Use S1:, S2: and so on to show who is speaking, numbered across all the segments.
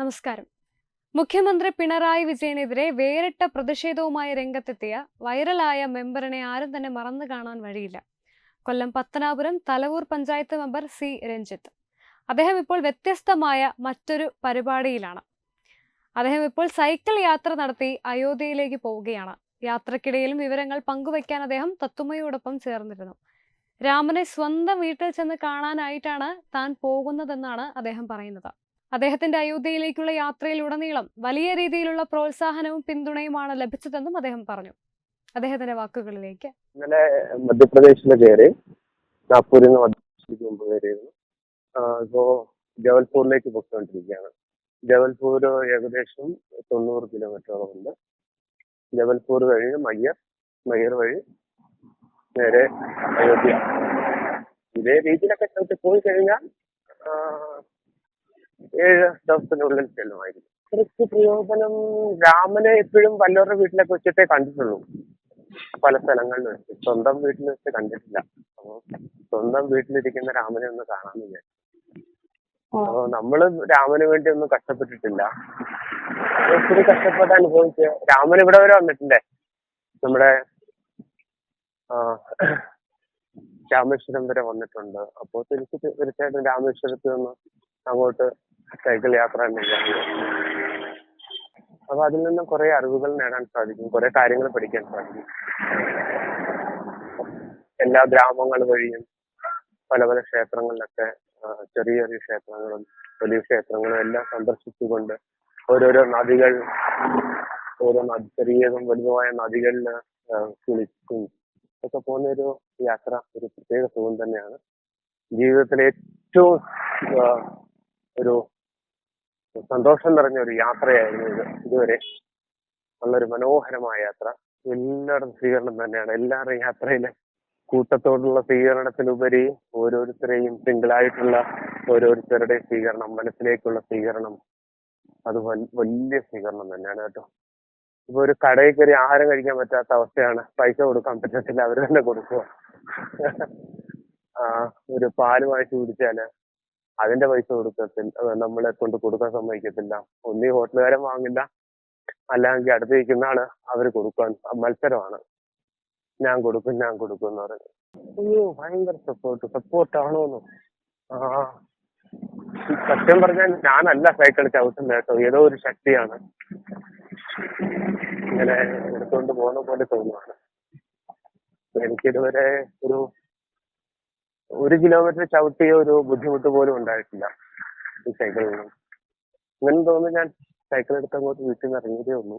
S1: നമസ്കാരം. മുഖ്യമന്ത്രി പിണറായി വിജയനെതിരെ വേറിട്ട പ്രതിഷേധവുമായി രംഗത്തെത്തിയ വൈറലായ മെമ്പറിനെ ആരും തന്നെ മറന്നു കാണാൻ വഴിയില്ല. Kollam Pathanapuram Thalavoor panchayat member C Ranjith. അദ്ദേഹം ഇപ്പോൾ വ്യത്യസ്തമായ മറ്റൊരു പരിപാടിയിലാണ്. അദ്ദേഹം ഇപ്പോൾ സൈക്കിൾ യാത്ര നടത്തി അയോധ്യയിലേക്ക് പോവുകയാണ്. യാത്രക്കിടയിലും വിവരങ്ങൾ പങ്കുവയ്ക്കാൻ അദ്ദേഹം തത്തുമ്മയോടൊപ്പം ചേർന്നിരുന്നു. രാമനെ സ്വന്തം വീട്ടിൽ ചെന്ന് കാണാനായിട്ടാണ് താൻ പോകുന്നതെന്നാണ് അദ്ദേഹം പറയുന്നത്. അദ്ദേഹത്തിന്റെ അയോധ്യയിലേക്കുള്ള യാത്രയിലുടനീളം വലിയ രീതിയിലുള്ള പ്രോത്സാഹനവും പിന്തുണയുമാണ് ലഭിച്ചതെന്നും അദ്ദേഹം പറഞ്ഞു. അദ്ദേഹത്തിന്റെ വാക്കുകളിലേക്ക്.
S2: ഇന്നലെ മധ്യപ്രദേശിലെ കയറി നാഗ്പൂരിൽ നിന്ന് മധ്യപ്രദേശിലേക്ക് മുമ്പ് ഇപ്പോ ജബൽപൂരിലേക്ക് പൊയ്ക്കൊണ്ടിരിക്കുകയാണ്. ജബൽപൂർ ഏകദേശം തൊണ്ണൂറ് കിലോമീറ്ററോളം ഉണ്ട്. ജബൽപൂർ കഴിഞ്ഞ് മയ്യർ മയ്യർ വഴി നേരെ അയോധ്യ. ഇതേ രീതിയിലൊക്കെ പോയി കഴിഞ്ഞാൽ ഏഴ് ദിവസത്തിനുള്ളിൽ ചെല്ലുമായിരുന്നു കുറച്ച് പ്രയോജനം രാമനെ എപ്പോഴും വല്ലവരുടെ വീട്ടിലൊക്കെ വെച്ചിട്ടേ കണ്ടിട്ടുള്ളൂ. പല സ്ഥലങ്ങളിൽ വെച്ച് സ്വന്തം വീട്ടിൽ വെച്ച് കണ്ടിട്ടില്ല. അപ്പൊ സ്വന്തം വീട്ടിലിരിക്കുന്ന രാമനെ ഒന്ന് കാണാമെന്ന് വിചാരിച്ചു. അപ്പൊ നമ്മൾ രാമന് വേണ്ടി ഒന്നും കഷ്ടപ്പെട്ടിട്ടില്ല. ഒത്തിരി കഷ്ടപ്പെട്ട അനുഭവിച്ച് രാമൻ ഇവിടെ വരെ വന്നിട്ടില്ലേ? നമ്മുടെ ആ, രാമേശ്വരം വരെ വന്നിട്ടുണ്ട്. അപ്പോ തിരിച്ച് തീർച്ചയായിട്ടും രാമേശ്വരത്ത് നിന്ന് അങ്ങോട്ട് സൈക്കിൾ യാത്ര അപ്പൊ അതിൽ നിന്നും കുറെ അറിവുകൾ നേടാൻ സാധിക്കും കുറെ കാര്യങ്ങൾ പഠിക്കാൻ സാധിക്കും. എല്ലാ ഗ്രാമങ്ങൾ വഴിയും പല പല ക്ഷേത്രങ്ങളിലൊക്കെ ചെറിയ ചെറിയ ക്ഷേത്രങ്ങളും വലിയ ക്ഷേത്രങ്ങളും എല്ലാം സന്ദർശിച്ചുകൊണ്ട് ഓരോരോ നദികൾ ഓരോ നദി ചെറിയതും വലുതുമായ നദികളിൽ കുളിക്കും. ഒക്കെ പോകുന്ന ഒരു യാത്ര ഒരു പ്രത്യേക സുഖം തന്നെയാണ്. ജീവിതത്തിലെ ഏറ്റവും ഒരു സന്തോഷം നിറഞ്ഞ ഒരു യാത്രയായിരുന്നു ഇത്. ഇതുവരെ നല്ലൊരു മനോഹരമായ യാത്ര. എല്ലാവരുടെ സ്വീകരണം തന്നെയാണ്. എല്ലാവരുടെയും യാത്രയിലെ കൂട്ടത്തോടുള്ള സ്വീകരണത്തിനുപരി ഓരോരുത്തരെയും സിംഗിളായിട്ടുള്ള ഓരോരുത്തരുടെയും സ്വീകരണം മനസ്സിലേക്കുള്ള സ്വീകരണം അത് വലിയ സ്വീകരണം തന്നെയാണ് കേട്ടോ. ഇപ്പൊ ഒരു കടയിൽ കയറി ആഹാരം കഴിക്കാൻ പറ്റാത്ത അവസ്ഥയാണ്. പൈസ കൊടുക്കാൻ പറ്റത്തില്ല. അവർ തന്നെ കൊടുക്കുക ഒരു പാൽ വാങ്ങിച്ചു കുടിച്ചാൽ അതിന്റെ പൈസ കൊടുക്കത്തില്ല. നമ്മളെ കൊണ്ട് കൊടുക്കാൻ സമ്മതിക്കത്തില്ല. ഒന്നീ ഹോട്ടലുകാരൻ വാങ്ങില്ല. അല്ലെങ്കിൽ അടുത്ത് നിൽക്കുന്ന ആൾ അവർ കൊടുക്കാൻ മത്സരമാണ്. ഞാൻ കൊടുക്കും ഞാൻ കൊടുക്കും എന്ന് പറഞ്ഞു. അയ്യോ ഭയങ്കര സപ്പോർട്ട് സപ്പോർട്ട് ആണോ ആ. സത്യം പറഞ്ഞാൽ ഞാനല്ല സൈക്കിൾ ചവിട്ടുന്നത് കേട്ടോ. ഏതോ ഒരു ശക്തിയാണ്. ഇങ്ങനെ എടുത്തുകൊണ്ട് പോകുന്ന പോലെ തോന്നുവാണ്. എനിക്കിതുവരെ ഒരു ഒരു കിലോമീറ്റർ ചവിട്ടിയ ഒരു ബുദ്ധിമുട്ട് പോലും ഉണ്ടായിട്ടില്ല ഈ സൈക്കിളിൽ നിന്നും ഇങ്ങനെ തോന്നുന്നു ഞാൻ സൈക്കിൾ എടുത്ത് അങ്ങോട്ട് വീട്ടിൽ നിന്ന് ഇറങ്ങിയതേ ഉള്ളൂ.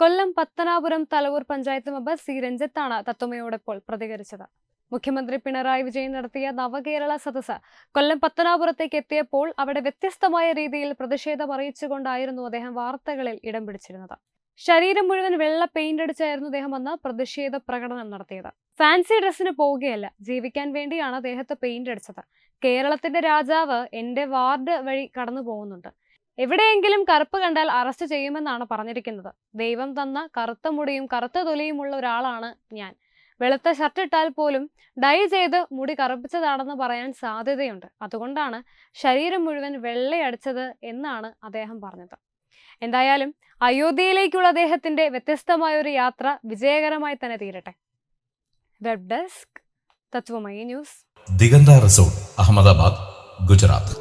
S1: കൊല്ലം പത്തനാപുരം തലവൂർ പഞ്ചായത്ത് മെമ്പർ സി രഞ്ജിത്താണ് തത്വമയോടൊപ്പോൾ പ്രതികരിച്ചത്. മുഖ്യമന്ത്രി പിണറായി വിജയൻ നടത്തിയ നവകേരള സദസ് കൊല്ലം പത്തനാപുരത്തേക്ക് എത്തിയപ്പോൾ അവിടെ വ്യത്യസ്തമായ രീതിയിൽ പ്രതിഷേധം അറിയിച്ചുകൊണ്ടായിരുന്നു അദ്ദേഹം വാർത്തകളിൽ ഇടം പിടിച്ചിരുന്നത്. ശരീരം മുഴുവൻ വെള്ള പെയിന്റ് അടിച്ചായിരുന്നു അദ്ദേഹം അന്ന് പ്രതിഷേധ പ്രകടനം നടത്തിയത്. ഫാൻസി ഡ്രസ്സിന് പോവുകയല്ല ജീവിക്കാൻ വേണ്ടിയാണ് അദ്ദേഹത്തെ പെയിന്റ് അടിച്ചത്. കേരളത്തിന്റെ രാജാവ് എന്റെ വാർഡ് വഴി കടന്നു പോകുന്നുണ്ട്. എവിടെയെങ്കിലും കറുപ്പ് കണ്ടാൽ അറസ്റ്റ് ചെയ്യുമെന്നാണ് പറഞ്ഞിരിക്കുന്നത്. ദൈവം തന്ന കറുത്ത മുടിയും കറുത്ത തൊലിയുമുള്ള ഒരാളാണ് ഞാൻ. വെളുത്ത ഷർട്ട് ഇട്ടാൽ പോലും ഡൈ ചെയ്ത് മുടി കറുപ്പിച്ചതാണെന്ന് പറയാൻ സാധ്യതയുണ്ട്. അതുകൊണ്ടാണ് ശരീരം മുഴുവൻ വെള്ളയടിച്ചത് എന്നാണ് അദ്ദേഹം പറഞ്ഞത്. എന്തായാലും അയോധ്യയിലേക്കുള്ള അദ്ദേഹത്തിന്റെ വ്യത്യസ്തമായ ഒരു യാത്ര വിജയകരമായി തന്നെ തീരട്ടെ. Web desk Tatwamayi news
S3: Diganta resort Ahmedabad Gujarat.